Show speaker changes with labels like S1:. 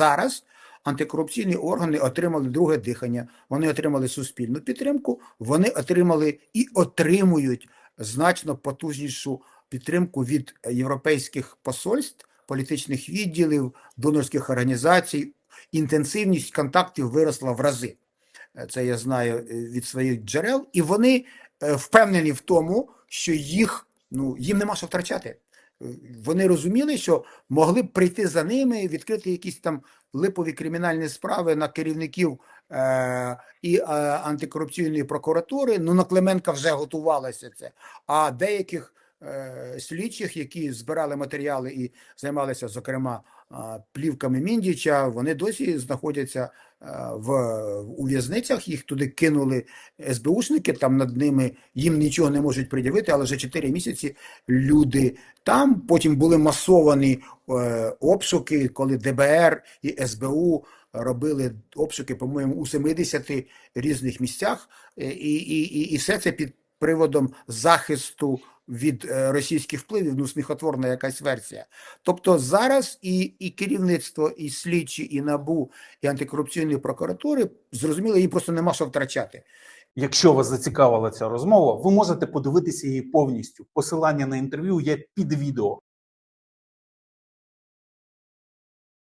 S1: Зараз антикорупційні органи отримали друге дихання, вони отримали суспільну підтримку, вони отримали і отримують значно потужнішу підтримку від європейських посольств, політичних відділів, донорських організацій. Інтенсивність контактів виросла в рази. Це я знаю е, від своїх джерел, і вони е, впевнені в тому, що їх ну їм нема що втрачати. Е, Вони розуміли, що могли б прийти за ними, відкрити якісь там липові кримінальні справи на керівників е, і е, антикорупційної прокуратури. Ну на Клименка вже готувалося це. А деяких слідчих, які збирали матеріали і займалися, зокрема, плівками Міндіча, вони досі знаходяться е, в у в'язницях. Їх туди кинули СБУшники. Там над ними їм нічого не можуть пред'явити, але вже 4 місяці люди там. Потім були масовані е, обшуки, коли ДБР і СБУ робили обшуки, по-моєму, у 70 різних місцях, Е, і, і, і все це під приводом захисту від е, російських впливів, ну сміхотворна якась версія. Тобто зараз і, і керівництво, і слідчі, і НАБУ, і антикорупційної прокуратури зрозуміло, її просто нема що втрачати.
S2: Якщо вас зацікавила ця розмова, ви можете подивитися її повністю. Посилання на інтерв'ю є під відео.